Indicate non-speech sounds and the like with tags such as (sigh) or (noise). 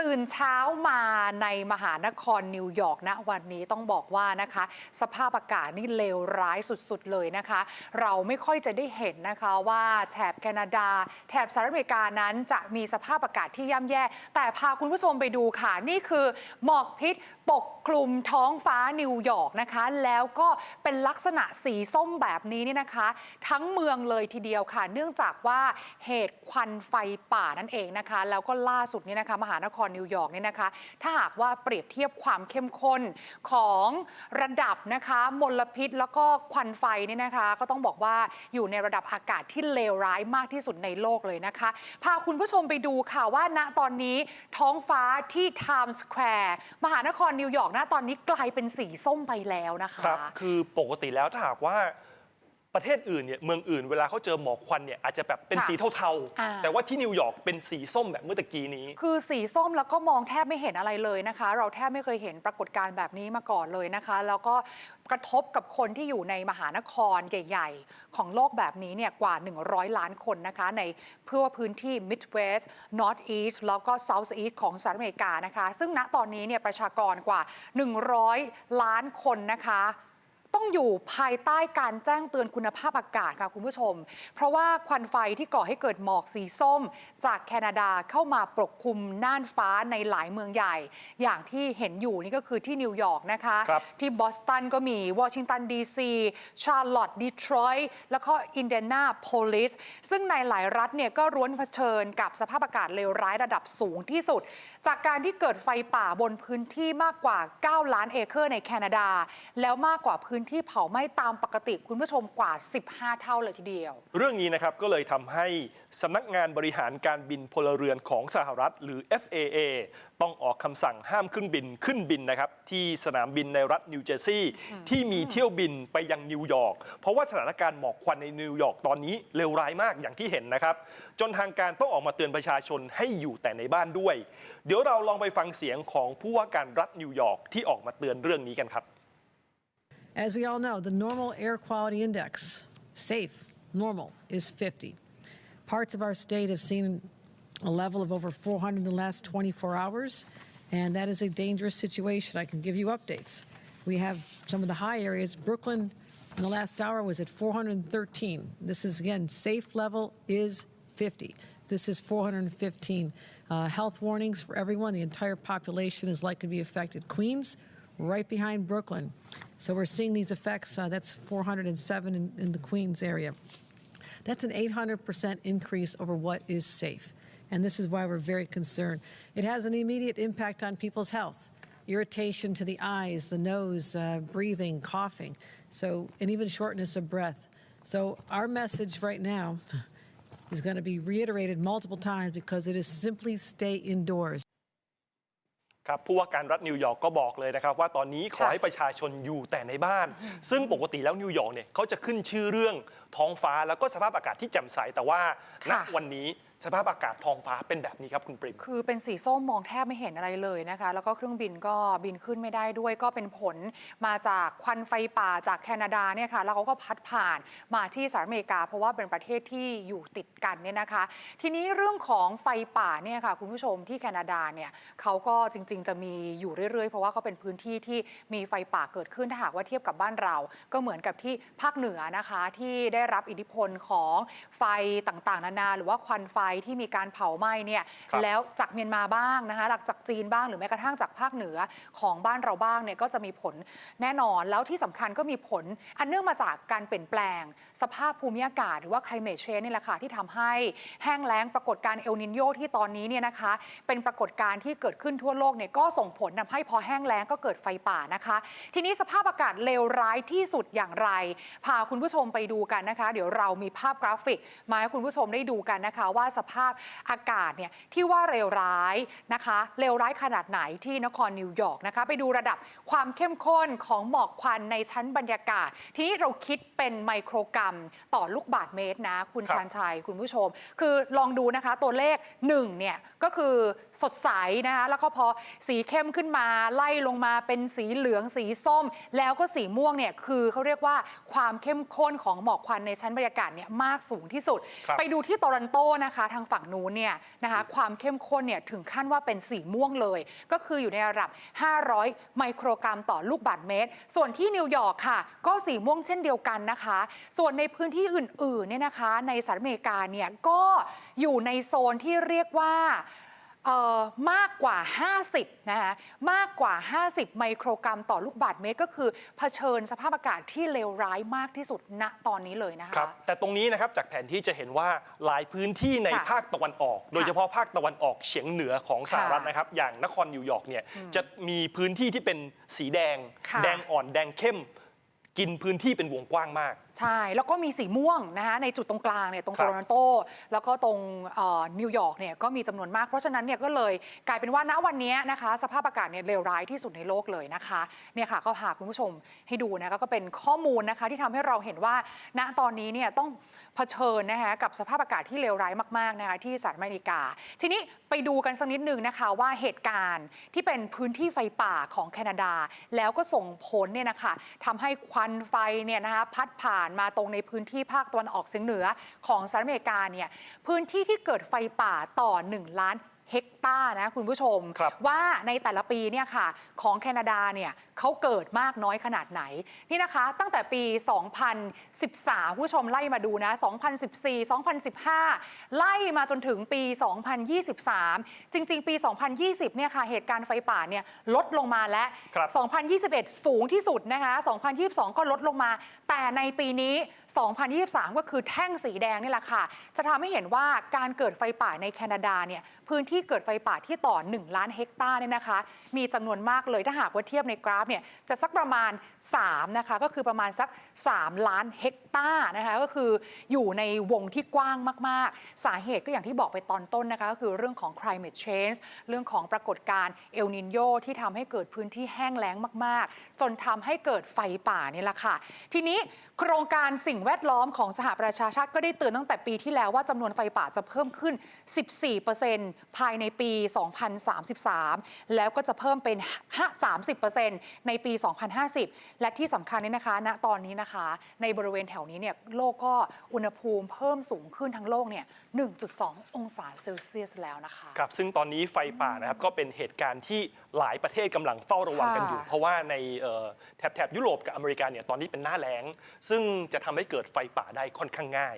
ตื่นเช้ามาในมหานครนิวยอร์กณวันนี้ต้องบอกว่านะคะ สภาพอากาศนี่เลวร้ายสุดๆเลยนะคะ เราไม่ค่อยจะได้เห็นนะคะว่าแถบแคนาดา แถบสหรัฐอเมริกานั้นจะมีสภาพอากาศที่ย่ำแย่ แต่พาคุณผู้ชมไปดูค่ะ นี่คือหมอกพิษปกคลุมท้องฟ้านิวยอร์กนะคะ แล้วก็เป็นลักษณะสีส้มแบบนี้เนี่ยนะคะ ทั้งเมืองเลยทีเดียวค่ะ เนื่องจากว่าเหตุควันไฟป่านั่นเองนะคะ แล้วก็ล่าสุดนี่นะคะ มหานครนิวยอร์กเนี่ยนะคะ ถ้าหากว่าเปรียบเทียบความเข้มข้นของระดับนะคะมลพิษแล้วก็ควันไฟเนี่ยนะคะ ก็ต้องบอกว่าอยู่ในระดับอากาศที่เลวร้ายมากที่สุดในโลกเลยนะคะ พาคุณผู้ชมไปดูค่ะว่าณตอนนี้ท้องฟ้าที่ Times Square มหานครนิวยอร์กณตอนนี้กลายเป็นสีส้มไปแล้วนะคะ ครับ คือปกติแล้วถ้าหากว่า ประเทศอื่นเนี่ยเมืองอื่นเวลาเขาเจอหมอกควันเนี่ยอาจจะแบบเป็นค่ะสีเทาอ่า ๆ แต่ว่าที่นิวยอร์กเป็นสีส้มแบบเมื่อตะกี้นี้ คือสีส้มแล้วก็มองแทบไม่เห็นอะไรเลยนะคะ เราแทบไม่เคยเห็นปรากฏการณ์แบบนี้มาก่อนเลยนะคะ แล้วก็กระทบกับคนที่อยู่ในมหานครใหญ่ ๆ ของโลกแบบนี้เนี่ยกว่า 100 ล้านคนนะคะ ในเพื่อพื้นที่ Midwest North East แล้วก็ South East ของสหรัฐอเมริกานะคะ ซึ่งณตอนนี้เนี่ยประชากรกว่า 100 ล้านคนนะคะ ต้องอยู่ภายใต้การแจ้งเตือนคุณภาพอากาศค่ะคุณผู้ชม เพราะว่าควันไฟที่ก่อให้เกิดหมอกสีส้ม จากแคนาดาเข้ามาปกคลุมน่านฟ้าในหลายเมืองใหญ่ อย่างที่เห็นอยู่นี่ก็คือที่นิวยอร์กนะคะ ครับ ที่บอสตันก็มีวอชิงตันดีซีชาร์ลอตต์ดีทรอยต์แล้วก็อินเดียนาโพลิสซึ่งในหลายรัฐเนี่ยก็ร้วนเผชิญกับสภาพอากาศเลวร้ายระดับสูงที่สุด จากการที่เกิดไฟป่าบนพื้นที่มากกว่า 9 ล้านเอเคอร์ในแคนาดา แล้วมากกว่าพื้นที่เผาไหม้ตามปกติคุณผู้ชมกว่า 15 เท่าเลยทีเดียว เรื่องนี้นะครับก็เลยทำให้สำนักงานบริหารการบินพลเรือนของสหรัฐ หรือ FAA ต้องออกคำสั่งห้ามเครื่องบินขึ้นบินนะครับที่สนามบินในรัฐนิวเจอร์ซีย์ที่มีเที่ยวบินไปยังนิวยอร์กเพราะว่าสถานการณ์หมอกควันในนิวยอร์กตอนนี้เลวร้ายมากอย่างที่เห็นนะครับ จนทางการต้องออกมาเตือนประชาชนให้อยู่แต่ในบ้านด้วย เดี๋ยวเราลองไปฟังเสียงของผู้ว่าการรัฐนิวยอร์กที่ออกมาเตือนเรื่องนี้กันครับ As we all know, the normal air quality index, safe, normal, is 50. Parts of our state have seen a level of over 400 in the last 24 hours, and that is a dangerous situation. I can give you updates. We have some of the high areas. Brooklyn, in the last hour, was at 413. This is, again, safe level is 50. This is 415. Uh, health warnings for everyone. The entire population is likely to be affected. Queens, right behind Brooklyn. So we're seeing these effects. Uh, that's 407 in, in the Queens area. That's an 800% increase over what is safe. And this is why we're very concerned. It has an immediate impact on people's health irritation to the eyes, the nose, uh, breathing, coughing, so, and even shortness of breath. So, our message right now (laughs) is going to be reiterated multiple times because it is simply stay indoors. ครับผู้ว่าการรัฐนิวยอร์กก็บอกเลยนะครับ ว่าตอนนี้ขอค่ะให้ประชาชนอยู่แต่ในบ้าน ซึ่งปกติแล้วนิวยอร์กเนี่ยเขาจะขึ้นชื่อเรื่องท้องฟ้าแล้วก็สภาพอากาศที่แจ่มใสแต่ว่าณค่ะวันนี้สภาพอากาศท้องฟ้าเป็นแบบนี้ครับคุณปริม คือเป็นสีส้มมองแทบไม่เห็นอะไรเลยนะคะ แล้วก็เครื่องบินก็บินขึ้นไม่ได้ด้วย ก็เป็นผลมาจากควันไฟป่าจากแคนาดาเนี่ยค่ะ แล้วเขาก็พัดผ่านมาที่สหรัฐอเมริกา เพราะว่าเป็นประเทศที่อยู่ติดกันเนี่ยนะคะ ทีนี้เรื่องของไฟป่าเนี่ยค่ะคุณผู้ชมที่แคนาดาเนี่ยเขาก็จริง ๆ จะมีอยู่เรื่อยๆ เพราะว่าเขาเป็นพื้นที่ที่มีไฟป่าเกิดขึ้นถ้าหากว่าเทียบกับบ้านเรา ก็เหมือนกับที่ภาคเหนือนะคะที่ได้รับอิทธิพลของไฟต่างๆ นานาหรือว่าควันไฟที่มีการเผาไหม้เนี่ยครับ แล้วจากเมียนมาบ้างนะคะหลักจากจีนบ้างหรือแม้กระทั่งจากภาคเหนือของบ้านเราบ้างเนี่ยก็จะมีผลแน่นอนแล้วที่สำคัญก็มีผล อันเนื่องมาจากการเปลี่ยนแปลง สภาพภูมิอากาศหรือว่า climate change นี่แหละค่ะที่ทำให้แห้งแล้งปรากฏการณ์เอลนินโยที่ตอนนี้เนี่ยนะคะ เป็นปรากฏการณ์ที่เกิดขึ้นทั่วโลกเนี่ยก็ส่งผลทำให้พอแห้งแล้งก็เกิดไฟป่านะคะ ทีนี้สภาพอากาศเลวร้ายที่สุดอย่างไร พาคุณผู้ชมไปดูกันนะคะ เดี๋ยวเรามีภาพกราฟิก มาให้คุณผู้ชมได้ดูกันนะคะ ว่าสภาพอากาศเนี่ยที่ว่าเลวร้ายนะคะเลวร้ายขนาดไหนที่นครนิวยอร์กนะคะไปดูระดับความเข้มข้นของหมอกควันในชั้นบรรยากาศ ทีนี้เราคิดเป็นไมโครกรัมต่อลูกบาศก์เมตรนะ คุณครับ ชานชัยคุณผู้ชม คือลองดูนะคะตัวเลข1เนี่ยก็คือสดใสนะคะแล้วก็พอสีเข้มขึ้นมาไล่ลงมาเป็นสีเหลืองสีส้ม แล้วก็สีม่วงเนี่ยคือเขาเรียกว่าความเข้มข้นของหมอกควันในชั้นบรรยากาศเนี่ยมากสูงที่สุด ครับ ไปดูที่โตรอนโตนะคะทางฝั่งนู้นเนี่ยนะคะความเข้มข้นเนี่ยถึงขั้นว่าเป็นสีม่วงเลย ก็คืออยู่ในระดับ 500 ไมโครกรัมต่อลูกบาศก์เมตร ส่วนที่นิวยอร์กค่ะ ก็สีม่วงเช่นเดียวกันนะคะ ส่วนในพื้นที่อื่นๆเนี่ยนะคะ ในสหรัฐอเมริกาเนี่ยก็อยู่ในโซนที่เรียกว่า เอ่อมากกว่า 50 นะคะมากกว่า 50 ไมโครกรัมต่อลูกบาศก์เมตร ก็คือเผชิญสภาพอากาศที่เลวร้ายมากที่สุดณตอนนี้เลยนะคะ ครับแต่ตรงนี้นะครับจากแผนที่จะเห็นว่าหลายพื้นที่ในค่ะภาคตะวันออก โดยเฉพาะภาคตะวันออกเฉียงเหนือของสหรัฐค่ะนะครับ อย่างนครนิวยอร์กเนี่ยจะมีพื้นที่ที่เป็นสีแดง ค่ะแดงอ่อนแดงเข้ม กินพื้นที่เป็นวงกว้างมาก ใช่ แล้วก็มีสีม่วงนะคะในจุดตรงกลางเนี่ยตรงครัโตบรอนโต แล้วก็ตรงเอ่อนิวยอร์กเนี่ยก็มีจำนวนมาก เพราะฉะนั้นเนี่ยก็เลยกลายเป็นว่าณวันนี้นะคะ สภาพอากาศเนี่ยเลวร้ายที่สุดในโลกเลยนะคะเนี่ยค่ะก็พาคุณผู้ชมให้ดูนะคะก็เป็นข้อมูลนะคะที่ทำให้เราเห็นว่าณตอนนี้เนี่ยต้องเผชิญนะคะกับสภาพอากาศที่เลวร้ายมากๆนะคะที่สหรัฐอเมริกา ทีนี้ไปดูกันสักนิดหนึ่งนะคะว่าเหตุการณ์ที่เป็นพื้นที่ไฟป่าของแคนาดา แล้วก็ส่งผลเนี่ยนะคะทำให้ควันไฟเนี่ยนะคะพัดผ่านมาตรงในพื้นที่ภาคตะวันออกเฉียงเหนือของสหรัฐอเมริกาเนี่ยพื้นที่ที่เกิดไฟป่าต่อ 1 ล้าน เฮกตาร์นะคุณผู้ชมครับว่าในแต่ละปีเนี่ยค่ะของแคนาดาเนี่ยเขาเกิดมากน้อยขนาดไหน นี่นะคะ ตั้งแต่ปี 2013คุณผู้ชมไล่มาดูนะ 2014 2015 ไล่มาจนถึงปี 2023 จริง ๆ ปี 2020 เนี่ยค่ะเหตุการณ์ไฟป่าเนี่ยลดลงมาแล้วครับ2021 สูงที่สุดนะคะ 2022 ก็ลดลงมา แต่ในปีนี้ 2023 ก็คือแท่งสีแดงนี่แหละค่ะ จะทำให้เห็นว่าการเกิดไฟป่าในแคนาดาเนี่ยพื้นที่ที่เกิดไฟป่าที่ต่อ 1 ล้านเฮกตาร์เนี่ยนะคะ มีจำนวนมากเลยถ้าหากว่าเทียบในกราฟเนี่ยจะสักประมาณ3นะคะก็คือประมาณสัก 3 ล้านเฮกตาร์นะคะก็คืออยู่ในวงที่กว้างมาก ๆ สาเหตุก็อย่างที่บอกไปตอนต้นนะคะก็คือเรื่องของ climate change เรื่องของปรากฏการณ์เอลนินโยที่ทำให้เกิดพื้นที่แห้งแล้งมาก ๆ จนทำให้เกิดไฟป่านี่แหละค่ะ ทีนี้โครงการสิ่งแวดล้อมของสหประชาชาติก็ได้เตือนตั้งแต่ปีที่แล้วว่าจำนวนไฟป่าจะเพิ่มขึ้น 14%ภายในปี 2033 แล้วก็จะเพิ่มเป็น 30%ในปี 2050 และที่สำคัญนี่นะคะ ณ ตอนนี้นะคะ ในบริเวณแถวนี้เนี่ยโลกก็อุณหภูมิเพิ่มสูงขึ้นทั้งโลกเนี่ย 1.2 องศาเซลเซียสแล้วนะคะ ครับ ซึ่งตอนนี้ไฟป่านะครับก็เป็นเหตุการณ์ที่หลายประเทศกำลังเฝ้าระวังกันอยู่ค่ะเพราะว่าในเอ่อแถบแถบยุโรปกับอเมริกาเนี่ยตอนนี้เป็นหน้าแล้ง ซึ่งจะทำให้เกิดไฟป่าได้ค่อนข้างง่าย